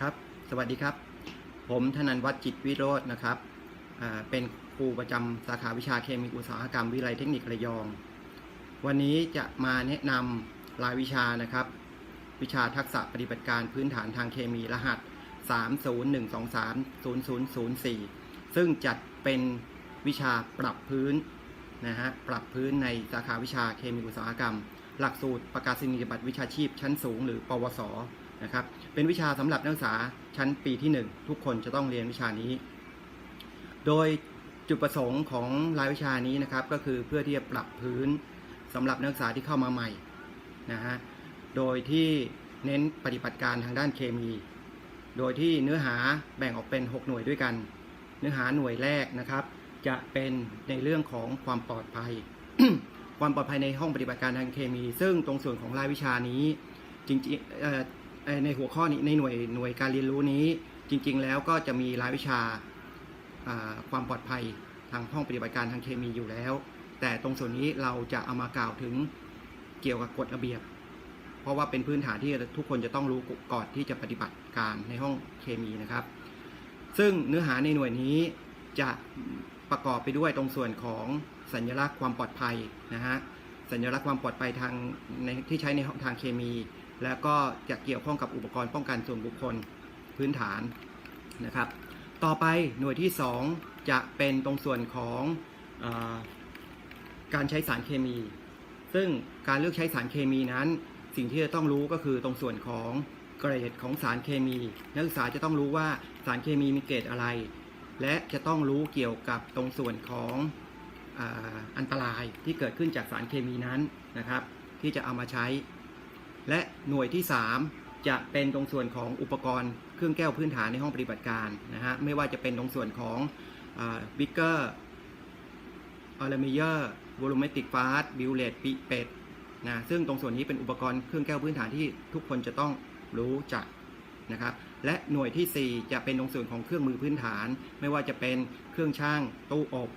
ครับ สวัสดีครับ ผมธนันวัฒน์จิตวิโรจน์นะครับ เป็นครูประจำสาขาวิชาเคมีอุตสาหกรรมวิทยาลัยเทคนิคระยอง วันนี้จะมาแนะนำรายวิชานะครับ วิชาทักษะปฏิบัติการพื้นฐานทางเคมีรหัส 301230004 ซึ่งจัดเป็นวิชาปรับพื้นนะฮะ ปรับพื้นในสาขาวิชาเคมีอุตสาหกรรม หลักสูตรประกาศนียบัตรวิชาชีพชั้นสูง หรือ ปวส นะครับ เป็นวิชาสำหรับนักศึกษาชั้นปีที่ 1 ทุกคนจะต้องเรียนวิชานี้ โดยจุดประสงค์ของรายวิชานี้นะครับ ก็คือเพื่อที่จะปรับพื้นสำหรับนักศึกษาที่เข้ามาใหม่นะฮะ โดยที่เน้นปฏิบัติการทางด้านเคมี โดยที่เนื้อหาแบ่งออกเป็น 6 หน่วยด้วยกัน เนื้อหาหน่วยแรกนะครับ จะเป็นในเรื่องของความปลอดภัย ความปลอดภัยในห้องปฏิบัติการทางเคมี ซึ่งตรงส่วนของรายวิชานี้จริงๆ ในหัวข้อนี้ในหน่วยหน่วยการเรียนรู้นี้ จริง ๆ แล้วก็จะมีรายวิชาความปลอดภัยทางห้องปฏิบัติการทางเคมีอยู่แล้ว แต่ตรงส่วนนี้เราจะเอามากล่าวถึงเกี่ยวกับกฎระเบียบ เพราะว่าเป็นพื้นฐานที่ทุกคนจะต้องรู้ก่อนที่จะปฏิบัติการในห้องเคมีนะครับ ซึ่งเนื้อหาในหน่วยนี้จะประกอบไปด้วยตรงส่วนของสัญลักษณ์ความปลอดภัยนะฮะสัญลักษณ์ความปลอดภัยทางในที่ใช้ในห้องทางเคมี แล้วก็จะเกี่ยวข้องกับอุปกรณ์ป้องกันส่วนบุคคลพื้นฐานนะครับ ต่อไปหน่วยที่ 2 จะเป็นตรงส่วนของอการใช้สารเคมี ซึ่งการเลือกใช้สารเคมีนั้น สิ่งที่จะต้องรู้ก็คือตรงส่วนของเกรดของสารเคมี นักศึกษาจะต้องรู้ว่าสารเคมีมีเกรดอะไร และจะต้องรู้เกี่ยวกับตรงส่วนของออันตรายที่เกิดขึ้นจากสารเคมีนั้นนะครับ ที่จะเอามาใช้ และหน่วยที่ 3 จะเป็นตรงส่วนของอุปกรณ์เครื่องแก้วพื้นฐานในห้องปฏิบัติการนะฮะไม่ว่าจะเป็นตรงส่วนของบิ๊กเกอร์อลเมเยอร์วอลูเมติกฟาสบิวเลตปิเป็ดนะซึ่งตรงส่วนนี้เป็นอุปกรณ์เครื่องแก้วพื้นฐานที่ทุกคนจะต้องรู้จักนะครับและหน่วยทีสี่ 4 จะเป็นตรงส่วนของเครื่องมือพื้นฐาน ไม่ว่าจะเป็นเครื่องช่างตู้อบ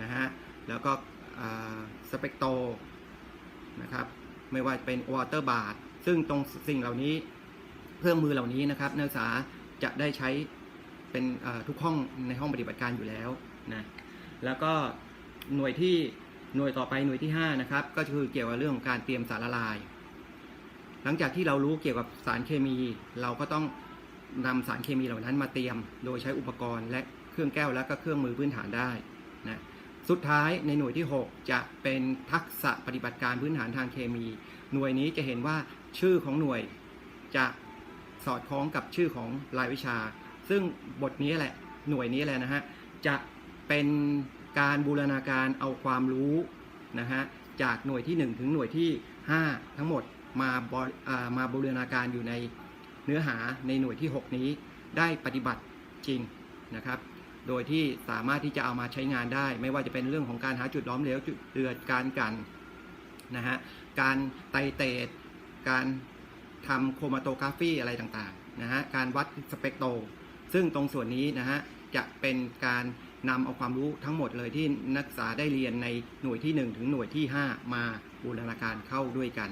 นะฮะแล้วก็สเปกโตนะครับไม่ว่าจะเป็นวอเตอร์บาร์ ซึ่งตรงสิ่งเหล่านี้เครื่องมือเหล่านี้นะครับ นักศึกษาจะได้ใช้เป็นทุกห้องในห้องปฏิบัติการอยู่แล้วนะแล้วก็หน่วยที่หน่วยต่อไปหน่วยที่5นะครับก็คือเกี่ยวกับเรื่องของการเตรียมสารละลาย หลังจากที่เรารู้เกี่ยวกับสารเคมี เราก็ต้องนำสารเคมีเหล่านั้นมาเตรียม โดยใช้อุปกรณ์และเครื่องแก้วและก็เครื่องมือพื้นฐานได้นะ สุดท้ายในหน่วยที่ 6 จะเป็นทักษะปฏิบัติการพื้นฐานทางเคมี หน่วยนี้จะเห็นว่าชื่อของหน่วยจะสอดคล้องกับชื่อของรายวิชา ซึ่งบทนี้แหละหน่วยนี้แหละนะฮะจะเป็นการบูรณาการเอาความรู้นะฮะจากหน่วยที่ 1 ถึงหน่วยที่ 5 ทั้งหมดมาบมาบูรณาการอยู่ในเนื้อหาในหน่วยที่ 6 นี้ได้ปฏิบัติจริงนะครับ โดยที่สามารถที่จะเอามาใช้งานได้ ไม่ว่าจะเป็นเรื่องของการหาจุดล้อมเหลวจุดเดือดการกันนะฮะการไตเตดการทำโครมาโตกราฟีอะไรต่างๆนะฮะการวัดสเปกโต ซึ่งตรงส่วนนี้นะฮะจะเป็นการนำเอาความรู้ทั้งหมดเลยที่นักศึกษาได้เรียนในหน่วยที่ 1 ถึงหน่วยที่ 5 มาบูรณาการเข้าด้วยกัน